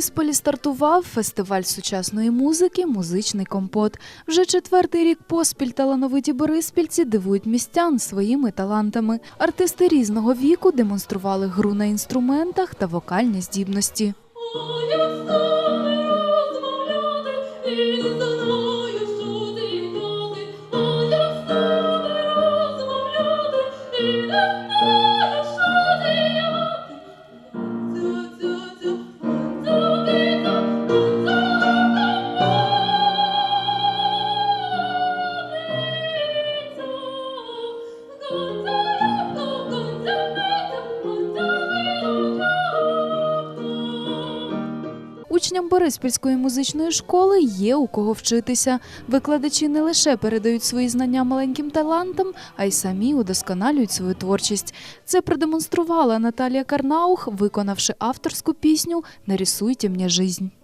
Борисполі стартував фестиваль сучасної музики Музичний компот. Вже четвертий рік поспіль талановиті бориспільці дивують містян своїми талантами. Артисти різного віку демонстрували гру на інструментах та вокальні здібності. Учням Бориспільської музичної школи є у кого вчитися. Викладачі не лише передають свої знання маленьким талантам, а й самі удосконалюють свою творчість. Це продемонструвала Наталія Карнаух, виконавши авторську пісню «Нарисуйте мені жизнь».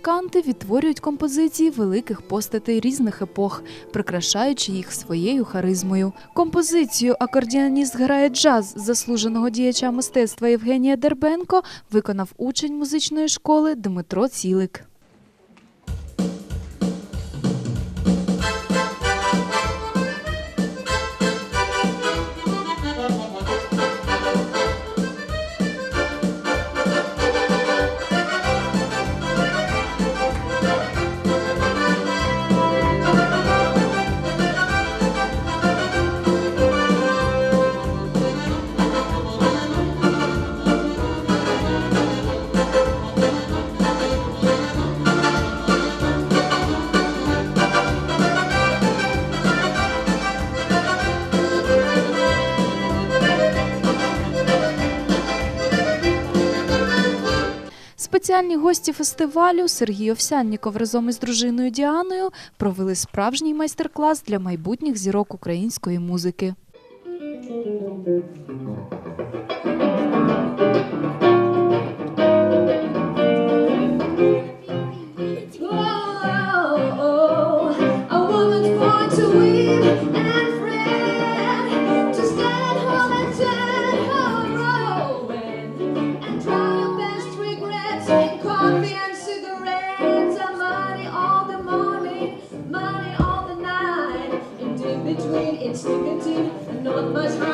Музиканти відтворюють композиції великих постатей різних епох, прикрашаючи їх своєю харизмою. Композицію акордіаніст грає джаз заслуженого діяча мистецтва Євгенія Дербенко виконав учень музичної школи Дмитро Цілик. Спеціальні гості фестивалю Сергій Овсянніков разом із дружиною Діаною провели справжній майстер-клас для майбутніх зірок української музики. all of us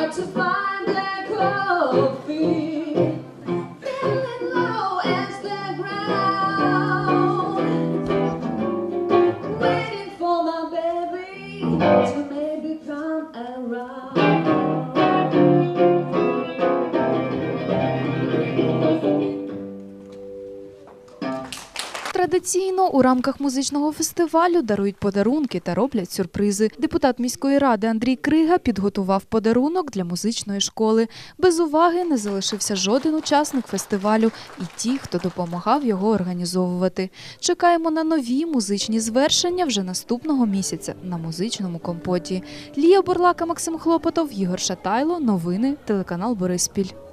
Традиційно у рамках музичного фестивалю дарують подарунки та роблять сюрпризи. Депутат міської ради Андрій Крига підготував подарунок для музичної школи. Без уваги не залишився жоден учасник фестивалю і ті, хто допомагав його організовувати. Чекаємо на нові музичні звершення вже наступного місяця на музичному компоті. Лія Бурлака, Максим Хлопотов, Ігор Шатайло. Новини телеканал Бориспіль.